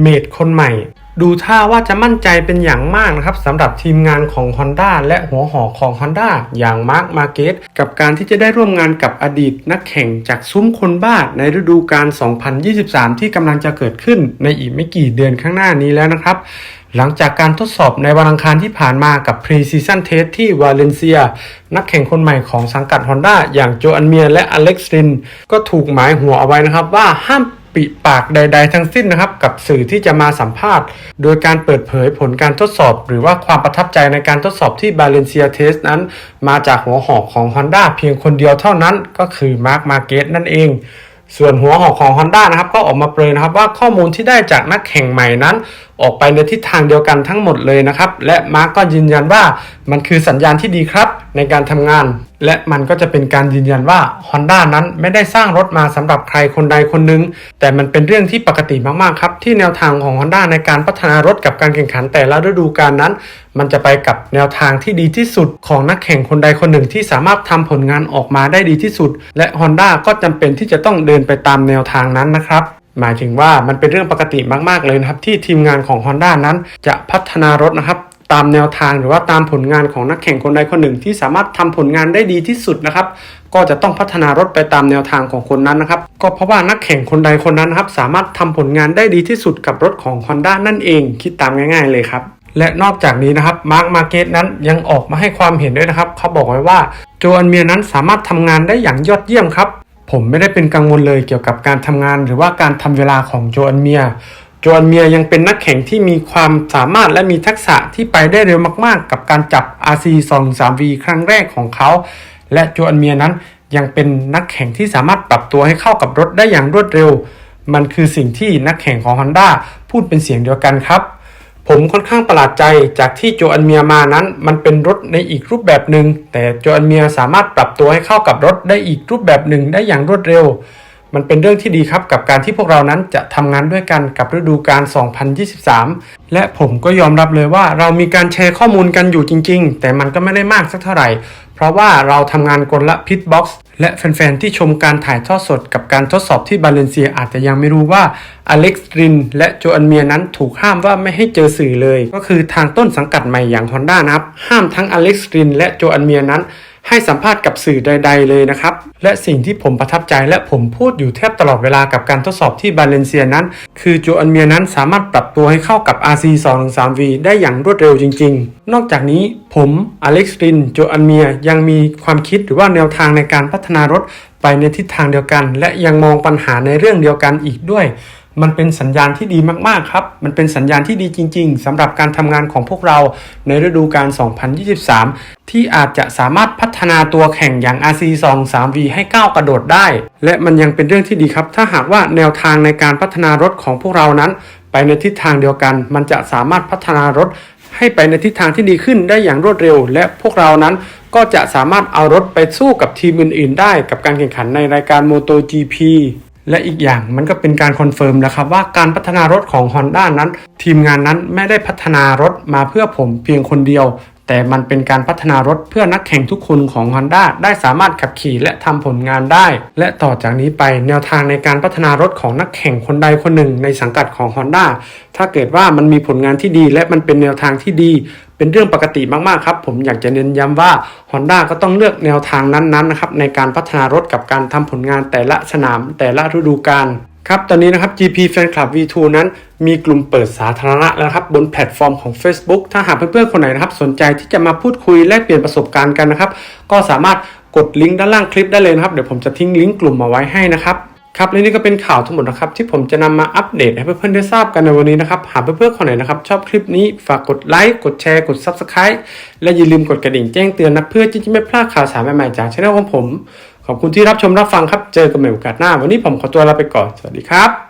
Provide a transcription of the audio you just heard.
เมดคนใหม่ ดูท่าว่าจะมั่นใจเป็นอย่างมากนะครับสำหรับทีมงานของ Honda และหัวหอกของ Honda อย่างมาร์คมาเกตกับการที่จะได้ร่วมงานกับอดีตนักแข่งจากซุ้มคนบ้าในฤดูกาล 2023 ที่กำลังจะเกิดขึ้นในอีกไม่กี่เดือนข้างหน้านี้แล้วนะครับหลังจากการทดสอบในวันอังคารที่ผ่านมากับ Pre-Season Test ที่วาเลนเซีย นักแข่งคนใหม่ของสังกัด Honda อย่างโจอันเมียและอเล็กซ์ริน ก็ถูกหมายหัวเอาไว้นะครับว่าห้าม ปิปากใด ๆ ทั้งสิ้นนะครับ กับสื่อที่จะมาสัมภาษณ์ โดยการเปิดเผยผลการทดสอบ หรือว่าความประทับใจในการทดสอบที่บาเลนเซียเทสนั้น มาจากหัวหอกของ Honda เพียงคนเดียวเท่านั้นก็คือมาร์คมาเกตนั่นเองส่วนหัวหอกของ Honda นะครับก็ออกมาเปรยนะครับว่าข้อมูลที่ได้จากนักแข่งใหม่นั้น ออกไปในทิศทางเดียวกันทั้งหมดเลยนะครับ และมาร์กก็ยืนยันว่ามันคือสัญญาณที่ดีครับ ในการทำงาน และมันก็จะเป็นการยืนยันว่า Honda นั้นไม่ได้สร้างรถมาสำหรับใครคนใดคนหนึ่งแต่มันเป็นเรื่องที่ปกติมากๆครับ ที่แนวทางของ Honda ในการพัฒนารถกับการแข่งขันแต่ละฤดูกาลนั้น มันจะไปกับแนวทางที่ดีที่สุดของนักแข่งคนใดคนหนึ่งที่สามารถทำผลงานออกมาได้ดีที่สุด และ Honda ก็จำเป็นที่จะต้องเดินไปตามแนวทางนั้นนะครับหมายถึงว่ามันเป็นเรื่องปกติมาก ๆ เลยนะครับ ที่ทีมงานของ Honda นั้นจะพัฒนารถนะครับ ตามแนวทางหรือว่าตามผลงานของนักแข่งคนใดคนหนึ่ง ที่สามารถทำผลงานได้ดีที่สุดนะครับ ก็จะต้องพัฒนารถไปตามแนวทางของคนนั้นนะครับ ก็เพราะว่านักแข่งคนใดคนนั้นครับสามารถทำผลงานได้ดีที่สุดกับรถของ Honda นั่นเอง คิดตามง่าย ๆ เลยครับและนอกจากนี้นะครับมาร์คมาเกตนั้นยังออกมาให้ความเห็นด้วยนะครับเขาบอกไว้ว่าโจอันเมียนั้นสามารถทำงานได้อย่างยอดเยี่ยมครับ ผมไม่ได้เป็นกังวลเลยเกี่ยวกับการทำงาน หรือว่าการทำเวลาของโจอันเมีย จอันเมียยังเป็นนักแข่งที่มีความสามารถและมีทักษะที่ไปได้เร็วมากๆ กับการจับ RC 2 3 V ครั้งแรกของเขา และโจอันเมียนั้นยังเป็นนักแข่งที่สามารถปรับตัวให้เข้ากับรถได้อย่างรวดเร็ว มันคือสิ่งที่นักแข่งของ Honda พูดเป็นเสียงเดียวกันครับ ผมค่อนข้างประหลาดใจจากที่โจอันเมียมานั้น มันเป็นรถในอีกรูปแบบหนึ่งแต่โจอันเมียสามารถปรับตัวให้เข้ากับรถได้อีกรูปแบบหนึ่งได้อย่างรวดเร็ว มันเป็นเรื่องที่ดีครับกับการที่พวกเรานั้นจะ ทำงานด้วยกันกับฤดูกาล 2023 และผมก็ยอมรับเลยว่าเรามีการแชร์ข้อมูลกันอยู่จริง ๆ แต่มันก็ไม่ได้มากสักเท่าไหร่ เพราะว่าเราทำงานกลละพิทบ็อกซ์และแฟนๆ ที่ชมการถ่ายทอดสดกับการทดสอบที่บาเลนเซียอาจจะยังไม่รู้ว่าอเล็กซ์รินและโจอันเมียนั้นถูกห้ามว่าไม่ให้เจอสื่อเลย ก็คือทางต้นสังกัดใหม่อย่าง Honda นะครับห้ามทั้งอเล็กซ์รินและโจอันเมียนั้น ให้สัมภาษณ์กับสื่อใด ๆ เลยนะครับ และสิ่งที่ผมประทับใจและผมพูดอยู่แทบตลอดเวลากับการทดสอบที่บาเลนเซียนั้น คือโจอันเมียนั้นสามารถปรับตัวให้เข้ากับ RC 2 3 V ได้อย่างรวดเร็วจริง ๆ นอกจากนี้ผมอเล็กซ์รินโจอันเมียยังมีความคิดหรือว่าแนวทางในการพัฒนารถไปในทิศทางเดียวกัน และยังมองปัญหาในเรื่องเดียวกันอีกด้วย มันเป็นสัญญาณที่ดีมากๆครับ มันเป็นสัญญาณที่ดีจริง ๆสำหรับการทำงานของพวกเราในฤดูกาล 2023 ที่อาจจะสามารถพัฒนาตัวแข่งอย่าง RC 2 3 V ให้ก้าวกระโดดได้ และมันยังเป็นเรื่องที่ดีครับ ถ้าหากว่าแนวทางในการพัฒนารถของพวกเรานั้น ไปในทิศทางเดียวกัน มันจะสามารถพัฒนารถให้ไปในทิศทางที่ดีขึ้นได้อย่างรวดเร็ว และพวกเรานั้นก็จะสามารถเอารถไปสู้กับทีมอื่น ๆ ได้กับการแข่งขันในรายการ MotoGP และอีกอย่างมันก็เป็นการคอนเฟิร์มแล้วครับว่าการพัฒนารถของ Honda นั้น ทีมงานนั้นไม่ได้พัฒนารถมาเพื่อผมเพียงคนเดียว แต่มันเป็นการพัฒนารถเพื่อนักแข่งทุกคนของ Honda ได้สามารถขับขี่และทำผลงานได้ และต่อจากนี้ไปแนวทางในการพัฒนารถของนักแข่งคนใดคนหนึ่งในสังกัดของ Honda ถ้าเกิดว่ามันมีผลงานที่ดีและมันเป็นแนวทางที่ดี เป็นเรื่องปกติมากๆครับ ผมอยากจะเน้นย้ำว่า Honda ก็ต้องเลือกแนวทางนั้นๆนะครับในการพัฒนารถกับการทำผลงานแต่ละสนามแต่ละฤดูกาลครับตอนนี้นะครับ GP Fan Club V2 นั้นมีกลุ่มเปิดสาธารณะแล้วครับบนแพลตฟอร์มของ Facebook ถ้าหากเพื่อนๆคนไหนนะครับสนใจที่จะมาพูดคุยแลกเปลี่ยนประสบการณ์กันนะครับ ก็สามารถกดลิงก์ด้านล่างคลิปได้เลยนะครับ เดี๋ยวผมจะทิ้งลิงก์กลุ่มมาไว้ให้นะครับ ครับและนี่ก็เป็นข่าวทั้งหมดนะครับที่ผมจะนำมาอัปเดตให้เพื่อนๆได้ทราบกันในวันนี้นะครับหากเพื่อนๆคนไหนนะครับชอบคลิปนี้ฝากกดไลค์กดแชร์กด Subscribe และอย่าลืมกดกระดิ่งแจ้งเตือนนะเพื่อที่จะไม่พลาดข่าวสารใหม่ๆจากช่องของผม ขอบคุณที่รับชมรับฟังครับเจอกันใหม่โอกาสหน้า วันนี้ผมขอตัวลาไปก่อนสวัสดีครับ